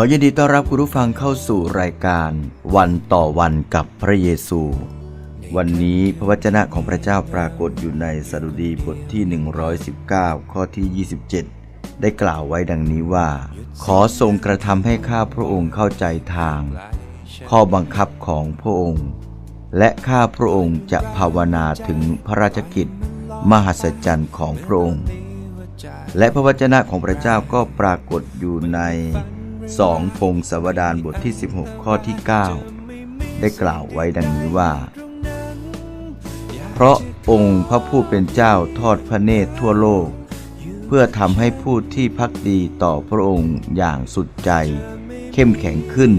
ขอยินดีต้อนรับคุณผู้ฟังเข้าสู่รายการวันต่อวันกับพระเยซู วันนี้พระวจนะของพระเจ้าปรากฏอยู่ในสดุดีบทที่ 119 ข้อที่ 27 ได้กล่าวไว้ดังนี้ว่า ขอทรงกระทำให้ข้าพระองค์เข้าใจทาง ข้อบังคับของพระองค์ และข้าพระองค์จะภาวนาถึงพระราชกิจ มหัศจรรย์ของพระองค์ และพระวจนะของพระเจ้าก็ปรากฏอยู่ใน สองพงศวดารบทที่ 16 ข้อที่ 9 ได้กล่าวไว้ดังนี้ว่า เพราะองค์พระผู้เป็นเจ้าทอดพระเนตรทั่วโลก เพื่อทำให้ผู้ที่พักดีต่อพระองค์อย่างสุดใจ เข้มแข็งขึ้น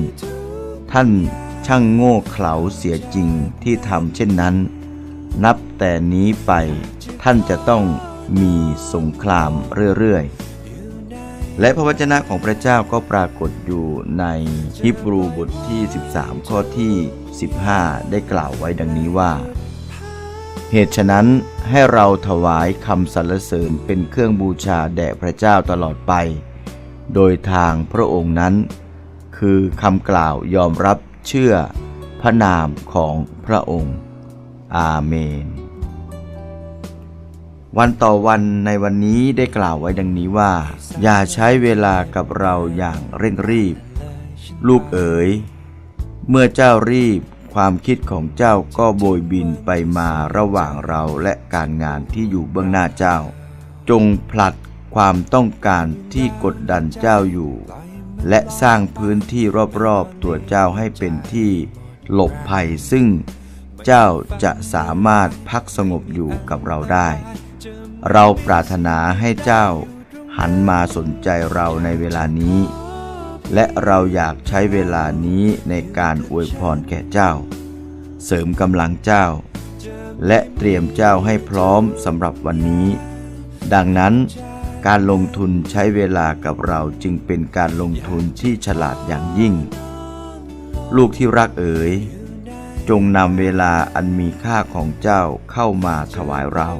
ท่านช่างโง่เขลาเสียจริงที่ทำเช่นนั้น นับแต่นี้ไปท่านจะต้องมีสงครามเรื่อยๆ และพระวจนะของพระเจ้าก็ปรากฏอยู่ในฮิบรูบทที่ 13 ข้อที่ 15 ได้กล่าวไว้ดังนี้ว่า เหตุฉะนั้นให้เราถวายคำสรรเสริญเป็นเครื่องบูชาแด่พระเจ้าตลอดไป โดยทางพระองค์นั้น คือคำกล่าวยอมรับเชื่อพระนามของพระองค์ อาเมน วันต่อวันในวันนี้ได้กล่าวไว้ดังนี้ว่า อย่าใช้เวลากับเราอย่างเร่งรีบ ลูกเอ๋ย เมื่อเจ้ารีบความคิดของเจ้าก็โบยบินไปมาระหว่างเราและการงานที่อยู่เบื้องหน้าเจ้า จงผลัดความต้องการที่กดดันเจ้าอยู่ และสร้างพื้นที่รอบๆตัวเจ้าให้เป็นที่หลบภัยซึ่งเจ้าจะสามารถพักสงบอยู่กับเราได้ เราปรารถนาให้เจ้าหันมาสนใจเราในเวลานี้ และเราอยากใช้เวลานี้ในการอวยพรแก่เจ้า เสริมกำลังเจ้า และเตรียมเจ้าให้พร้อมสำหรับวันนี้ ดังนั้นการลงทุนใช้เวลากับเราจึงเป็นการลงทุนที่ฉลาดอย่างยิ่ง ลูกที่รักเอ๋ย จงนำเวลาอันมีค่าของเจ้าเข้ามาถวายเรา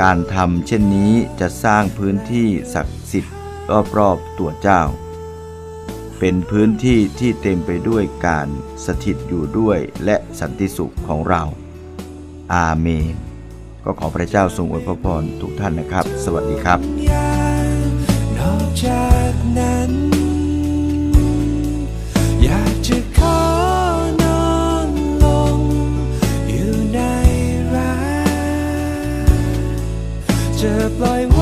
การทำเช่นนี้จะสร้างพื้นที่ศักดิ์สิทธิ์รอบๆตัวเจ้า เป็นพื้นที่ที่เต็มไปด้วยการสถิตอยู่ด้วยและสันติสุขของเรา อาเมน ก็ขอพระเจ้าทรงอวยพรทุกท่านนะครับ สวัสดีครับ นอกจากนั้น like